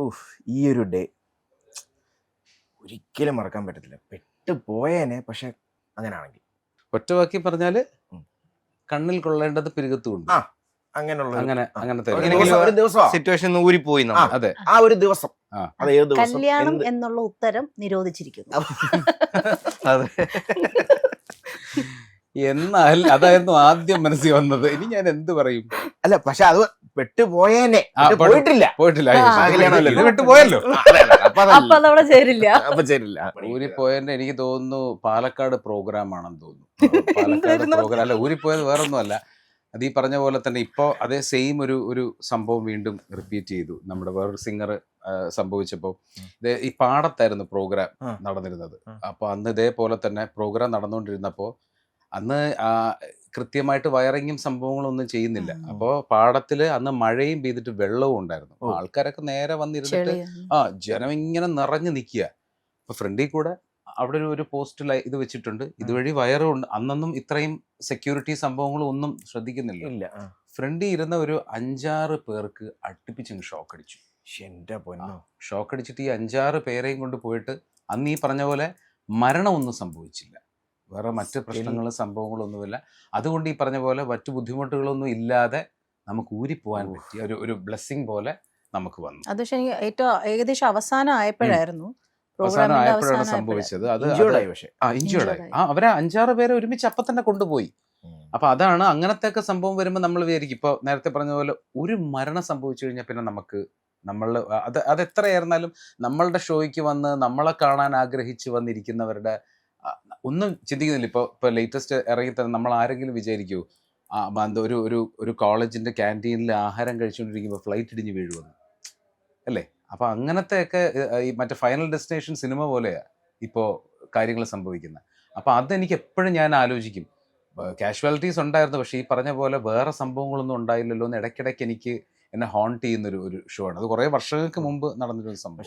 ഊഫ് ഈ ഒരു ഡേ ഒരിക്കലും മറക്കാൻ പറ്റത്തില്ല. പെട്ട് പോയേനെ പക്ഷെ അങ്ങനാണെങ്കിൽ. ഒറ്റവാക്കി പറഞ്ഞാൽ ഉം. കണ്ണിൽ കൊള്ളേണ്ടത് പിരുകത്തുണ്ട് ആ, അങ്ങനെയുള്ള ഒരു- അങ്ങനെ. അങ്ങനത്തെ ഒരു ഒരു- ദിവസം- ഒരു ദിവസമാ. സിറ്റുവേഷൻ ഊരിപ്പോയി. നമ്മൾ. അതെ. ആ ഒരു ദിവസം. ആ. അത് ഏത് ദിവസം? കല്യാണം എന്ത്- എന്നുള്ള ഉത്തരം നിരോധിച്ചിരിക്കുന്നു. അതെ. എന്നാൽ അതായിരുന്നു ആദ്യം മനസ്സിൽ വന്നത്. ഇനി ഞാൻ എന്ത് പറയും? അല്ല പക്ഷെ അത് പെട്ട് പോയേനെ ആ, പെട്ട് പെട്ട് പോയിട്ടില്ല. പോയിട്ടില്ല. അപ്പൊ. അതവിടെ ചേരില്ല. അപ്പൊ ഊരിപ്പോയതിന്റെ എനിക്ക് തോന്നുന്നു പാലക്കാട് പ്രോഗ്രാം ആണെന്ന് തോന്നുന്നു. പാലക്കാട്? പ്രോഗ്രാം അല്ല ഊരിപ്പോയത് വേറൊന്നുമല്ല. അത് ഈ പറഞ്ഞ പോലെ തന്നെ ഇപ്പോൾ അതേ സെയിം ഒരു ഒരു സംഭവം വീണ്ടും റിപ്പീറ്റ് ചെയ്തു. നമ്മുടെ വേറൊരു സിംഗർ സംഭവിച്ചപ്പോൾ ഇത് ഈ പാടത്തായിരുന്നു പ്രോഗ്രാം നടന്നിരുന്നത്. അപ്പൊ അപ്പോൾ അന്ന് ഇതേപോലെ തന്നെ പ്രോഗ്രാം നടന്നുകൊണ്ടിരുന്നപ്പോൾ അന്ന് ആ, കൃത്യമായിട്ട് വയറിങ്ങും സംഭവങ്ങളൊന്നും ചെയ്യുന്നില്ല. അപ്പോൾ പാടത്തിൽ അന്ന് മഴയും പെയ്തിട്ട് വെള്ളവും ഉണ്ടായിരുന്നു. ആൾക്കാരൊക്കെ നേരെ വന്നിരുന്നിട്ട് ആ ജനം ഇങ്ങനെ നിറഞ്ഞു നിൽക്കുക അപ്പൊ ഫ്രണ്ടിൽ കൂടെ അവിടെ ഒരു ഒരു പോസ്റ്റ് ഇത് വെച്ചിട്ടുണ്ട്. ഇതുവഴി വയറും ഉണ്ട് അന്നൊന്നും ഇത്രയും സെക്യൂരിറ്റി സംഭവങ്ങളും ഒന്നും ശ്രദ്ധിക്കുന്നില്ല. ഇല്ല. ഫ്രണ്ടിൽ ഇരുന്ന ഒരു അഞ്ചാറ് പേർക്ക് അടുപ്പിച്ചങ്ങ് ഷോക്ക് അടിച്ചു എന്റെ പൊന്നോ. ഷോക്ക് അടിച്ചിട്ട് ഈ അഞ്ചാറ് പേരെയും കൊണ്ട് പോയിട്ട് അന്ന് ഈ പറഞ്ഞ പോലെ മരണമൊന്നും സംഭവിച്ചില്ല. വേറെ മറ്റ് പ്രശ്നങ്ങളും സംഭവങ്ങളും ഒന്നുമില്ല അതുകൊണ്ട് ഈ പറഞ്ഞ പോലെ മറ്റു ബുദ്ധിമുട്ടുകളൊന്നും ഇല്ലാതെ നമുക്ക് ഊരിപ്പോവാൻ. പറ്റിയ ഒരു ഒരു ബ്ലെസ്സിങ് പോലെ നമുക്ക് വന്നു. അത് പക്ഷേ ഏറ്റവും ഏകദേശം അവസാനം ആയപ്പോഴായിരുന്നു അവസാനം ആയപ്പോഴാണ് സംഭവിച്ചത്. അത് അത് ആ അവരെ അഞ്ചാറ് പേരെ ഒരുമിച്ച് അപ്പം തന്നെ കൊണ്ടുപോയി. അപ്പൊ അതാണ് അങ്ങനത്തെ ഒക്കെ സംഭവം വരുമ്പോൾ നമ്മൾ വിചാരിക്കും. ഇപ്പൊ നേരത്തെ പറഞ്ഞ പോലെ ഒരു മരണം സംഭവിച്ചു കഴിഞ്ഞാൽ പിന്നെ നമുക്ക് നമ്മൾ അത് അത് എത്രയായിരുന്നാലും നമ്മളുടെ ഷോയ്ക്ക് വന്ന് നമ്മളെ കാണാൻ ആഗ്രഹിച്ചു വന്നിരിക്കുന്നവരുടെ ഒന്നും ചിന്തിക്കുന്നില്ല. ഇപ്പോൾ ഇപ്പോൾ ലേറ്റസ്റ്റ് ഇറങ്ങി തന്നെ നമ്മൾ ആരെങ്കിലും വിചാരിക്കൂ ഒരു ഒരു ഒരു കോളേജിന്റെ ക്യാന്റീനിൽ ആഹാരം കഴിച്ചുകൊണ്ടിരിക്കുമ്പോൾ ഫ്ലൈറ്റ് ഇടിഞ്ഞ് വീഴുമെന്ന് അല്ലേ? അപ്പൊ അങ്ങനത്തെയൊക്കെ ഈ മറ്റേ ഫൈനൽ ഡെസ്റ്റിനേഷൻ സിനിമ പോലെയാ ഇപ്പോൾ കാര്യങ്ങൾ സംഭവിക്കുന്നത് അപ്പൊ അതെനിക്ക് എപ്പോഴും ഞാൻ ആലോചിക്കും. കാഷ്വാലിറ്റീസ് ഉണ്ടായിരുന്നു പക്ഷേ ഈ പറഞ്ഞ പോലെ വേറെ സംഭവങ്ങളൊന്നും ഉണ്ടായില്ലല്ലോ എന്ന് ഇടയ്ക്കിടയ്ക്ക് എനിക്ക് എന്നെ ഹോണ്ട് ചെയ്യുന്നൊരു ഒരു ഷോ ആണ്. അത് കുറേ വർഷങ്ങൾക്ക് മുമ്പ് നടന്നൊരു സംഭവം.